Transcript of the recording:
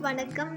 வணக்கம்